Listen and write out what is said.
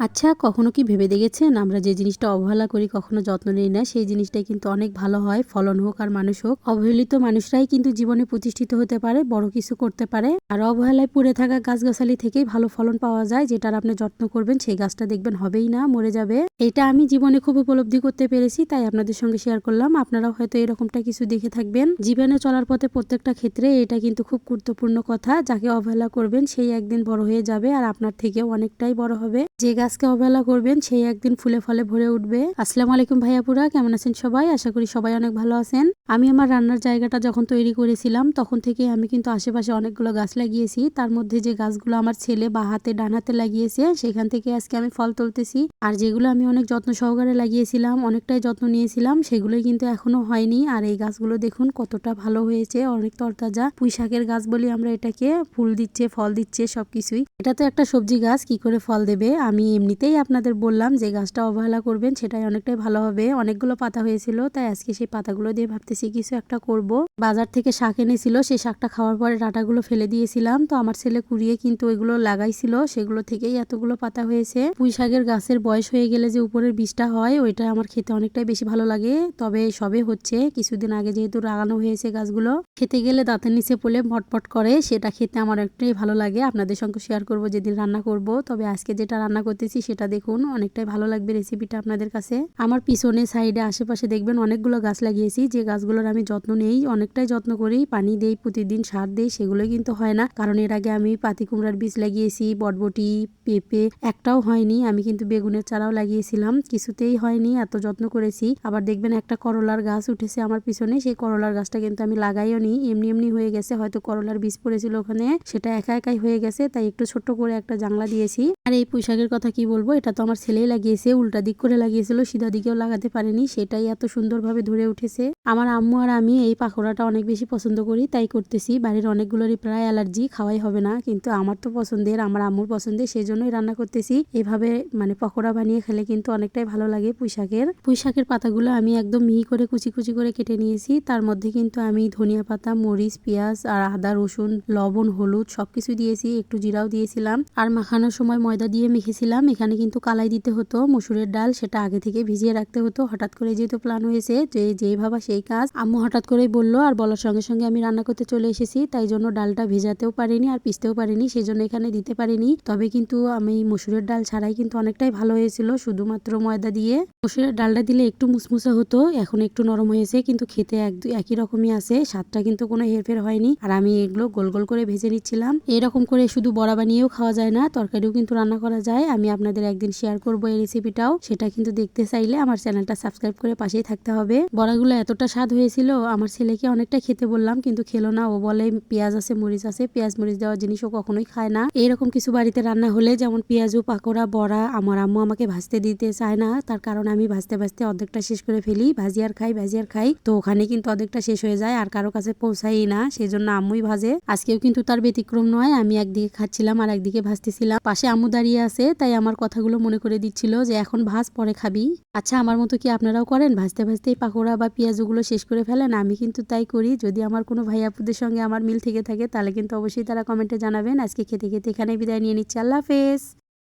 আচ্ছা কখনো কি ভেবে দেখেছেন? আমরা যে জিনিসটা অবহেলা করি, কখনো যত্ন নিই না, সেই জিনিসটাই কিন্তু অনেক ভালো হয়, ফলন হোক আর মানুষ হোক। অবহেলিত মানুষরাই কিন্তু জীবনে প্রতিষ্ঠিত হতে পারে, বড় কিছু করতে পারে। আর অবহেলায় পড়ে থাকা গাছগাছালি থেকেই ভালো ফলন পাওয়া যায়, যেটার আপনি যত্ন করবেন, সেই গাছটা দেখবেন হবেই না, মরে যাবে। এটা আমি জীবনে খুব উপলব্ধি করতে পেরেছি, তাই আপনাদের সঙ্গে শেয়ার করলাম। আপনারাও হয়তো এরকমটা কিছু দেখে থাকবেন। জীবনে চলার পথে প্রত্যেকটা ক্ষেত্রে এটা কিন্তু খুব গুরুত্বপূর্ণ কথা, যাকে অবহেলা করবেন, সেই একদিন বড় হয়ে যাবে, আর আপনার থেকেও অনেকটাই বড় হবে। যে গাছকে অবহেলা করবেন, সেই একদিন ফুলে ফলে ভরে উঠবে। আসসালামু আলাইকুম ভাইয়াপুরা, কেমন আছেন সবাই? আশা করি সবাই অনেক ভালো আছেন। আমি আমার রান্নার জায়গাটা যখন তৈরি করেছিলাম, তখন থেকে আমি কিন্তু আশেপাশে অনেকগুলো গাছ লাগিয়েছি। তার মধ্যে যে গাছগুলো আমার ছেলে বা হাতে, ডান হাতে লাগিয়েছে, সেখান থেকে আজকে আমি ফল তুলতেছি। আর যেগুলো আমি অনেক যত্ন সহকারে লাগিয়েছিলাম, অনেকটাই যত্ন নিয়েছিলাম, সেগুলোই কিন্তু এখনও হয়নি। আর এই গাছগুলো দেখুন কতটা ভালো হয়েছে, অনেক তরতাজা। পুঁই শাকের গাছ বলি আমরা এটাকে, ফুল দিচ্ছে, ফল দিচ্ছে, সবকিছুই। এটা তো একটা সবজি গাছ কি করে ফল দেবে? আমি এমনিতেই আপনাদের বললাম যে গাছটা অবহেলা করবেন, সেটাই অনেকটাই ভালো হবে। অনেকগুলো পাতা হয়েছিল, তাই আজকে সেই পাতাগুলো দিয়ে ভাবতেছি কিছু একটা করব। বাজার থেকে শাক এনেছিল, সেই শাকটা খাওয়ার পরে ডাটাগুলো ফেলে দিয়েছিলাম। তো আমার ছেলে কুড়িয়ে কিন্তু ওইগুলো লাগাইছিল, সেগুলো থেকেই এতগুলো পাতা হয়েছে। পুঁই শাকের গাছের বয়স হয়ে গেলে যে উপরের বীজটা হয়, ওইটা আমার খেতে অনেকটাই বেশি ভালো লাগে। তবে সবে হচ্ছে, কিছুদিন আগে যেহেতু লাগানো হয়েছে গাছগুলো, খেতে গেলে দাঁতের নিচে পড়লে ভটপট করে, সেটা খেতে আমার একটাই ভালো লাগে। আপনাদের সঙ্গে শেয়ার করব, যেদিন রান্না করব, তবে আজকে যেটা রান্না করতেছি সেটা দেখুন, অনেকটাই ভালো লাগবে রেসিপিটা আপনাদের কাছে। আমার পিছনে সাইডে আশেপাশে দেখবেন অনেকগুলো গাছ লাগিয়েছি, যে গাছগুলোর আমি যত্ন নেই, অনেকটাই যত্ন করি, পানি দেই, প্রতিদিন সার দেই সেগুলো কিন্তু হয় না। কারণ এর আগে আমি পাতি কুমড়ার বীজ লাগিয়েছি, বটবটি, পেঁপে, একটাও হয়নি, আমি কিন্তু বেগুনের চারাও লাগিয়েছিলাম, কিছুতেই হয়নি, এত যত্ন করেছি। আবার দেখবেন একটা করলার গাছ উঠেছে আমার পিছনে, সেই করলার গাছটা কিন্তু আমি লাগাইও নি, এমনি এমনি হয়ে গেছে, হয়তো করলার বীজ পড়েছিল ওখানে, সেটা একা একাই হয়ে গেছে, তাই একটু ছোট্ট করে একটা জাংলা দিয়েছি। আর এই পুঁইশাকের কথা কি বলব? এটা তো আমার ছেলেই লাগিয়েছে, উল্টা দিক করে লাগিয়েছিল, সিধা দিকেও লাগাতে পারেনি। সেটাই এত সুন্দরভাবে ধরে উঠেছে। আমার আম্মু আর আমি এই পাকোড়াটা অনেক বেশি পছন্দ করি, তাই করতেছি। বাড়ির অনেকগুলোরই প্রায় অ্যালার্জি, খাওয়াই হবে না। কিন্তু আমার তো পছন্দের, আমার আম্মুর পছন্দের সেই জন্যই রান্না করতেছি। এভাবে মানে পকোড়া বানিয়ে খেলে কিন্তু অনেকটাই ভালো লাগে পুঁইশাকের। পুঁইশাকের পাতাগুলো আমি একদম মিহি করে কুচি কুচি করে কেটে নিয়েছি। তার মধ্যে কিন্তু আমি ধনিয়া পাতা, মরিচ, পেঁয়াজ আর আদা, রসুন, লবণ, হলুদ সবকিছু দিয়েছি। একটু জিরাও দিয়েছিলাম আর মাখানোর সময় ময়দা দিয়ে মেখেছিলাম। এখানে কিন্তু কালাই দিতে হতো, মসুরের ডাল, সেটা আগে থেকে ভিজিয়ে রাখতে হতো। হঠাৎ করে যেহেতু প্ল্যান হয়েছে, যে যেই ভাবা সেই কাজ। আম্মু হঠাৎ করেই বলল, আর বলার সঙ্গে সঙ্গে আমি রান্না করতে চলে এসেছি, তাই জন্য ডালটা ভেজাতেও পারিনি আর পিসতেও পারিনি সেই জন্য এখানে দিতে পারিনি। তবে কিন্তু আমি মসুরের ডাল ছাড়াই কিন্তু অনেকটাই ভালো হয়েছিল, শুধুমাত্র ময়দা দিয়ে। মসুরের ডালটা দিলে একটু মুসমুসা হতো, এখন একটু নরম হয়েছে, কিন্তু খেতে এক, একই রকমই আছে। স্বাদটা কিন্তু কোনো হেরফের হয়নি। আর আমি এগুলো গোল গোল করে ভেজে নিচ্ছিলাম। এরকম করে শুধু বড়া বানিয়েও খাওয়া যায় না, তরকারিও কিন্তু রান্না করা যায়। আমি আপনাদের একদিন শেয়ার করব এই রেসিপিটাও সেটা কিন্তু দেখতে চাইলে আমার চ্যানেলটা সাবস্ক্রাইব করে পাশেই থাকতে হবে। বড়াগুলো এতটা স্বাদ হয়েছিল, আমার ছেলেকে অনেকটা খেতে বললাম, কিন্তু খেলো না। ও বলে, পেঁয়াজ আছে, মরিচ আছে। পেঁয়াজ, মরিচ দেওয়া জিনিসও কখনোই খায় না। এরকম কিছু বাড়িতে রান্না হলে, যেমন পেঁয়াজু, পাকোড়া, বড়া, আমার আম্মু আমাকে ভাজতে দিতে চায় না। তার কারণ আমি ভাজতে ভাজতে অর্ধেকটা শেষ করে ফেলি। ভাজি আর খাই, ভাজি আর খাই। তো ওখানে কিন্তু অর্ধেকটা শেষ হয়ে যায়, আর কারও কাছে পৌঁছাই না। সেই জন্য আম্মুই ভাজে। আজকেও কিন্তু তার ব্যতিক্রম নয়। আমি একদিকে খাচ্ছিলাম আর একদিকে ভাজতেছিলাম পাশে আম্মু দাঁড়িয়ে আছে, তাই আমার কথাগুলো মনে করে দিচ্ছিল যে, এখন ভাজ পরে খাবি। আচ্ছা আমার মতো কি আপনারাও করেন? ভাজতে ভাসতেই পাকোড়া বা পেঁয়াজগুলো শেষ করে ফেলেন? আমি কিন্তু তাই করি। যদি আমার কোনো ভাই আপুদের সঙ্গে আমার মিল থেকে থাকে, তাহলে কিন্তু অবশ্যই তারা কমেন্টে জানাবেন। আজকে খেতে খেতে এখানে বিদায় নিয়ে নিচ্ছি। আল্লাহ হাফেজ।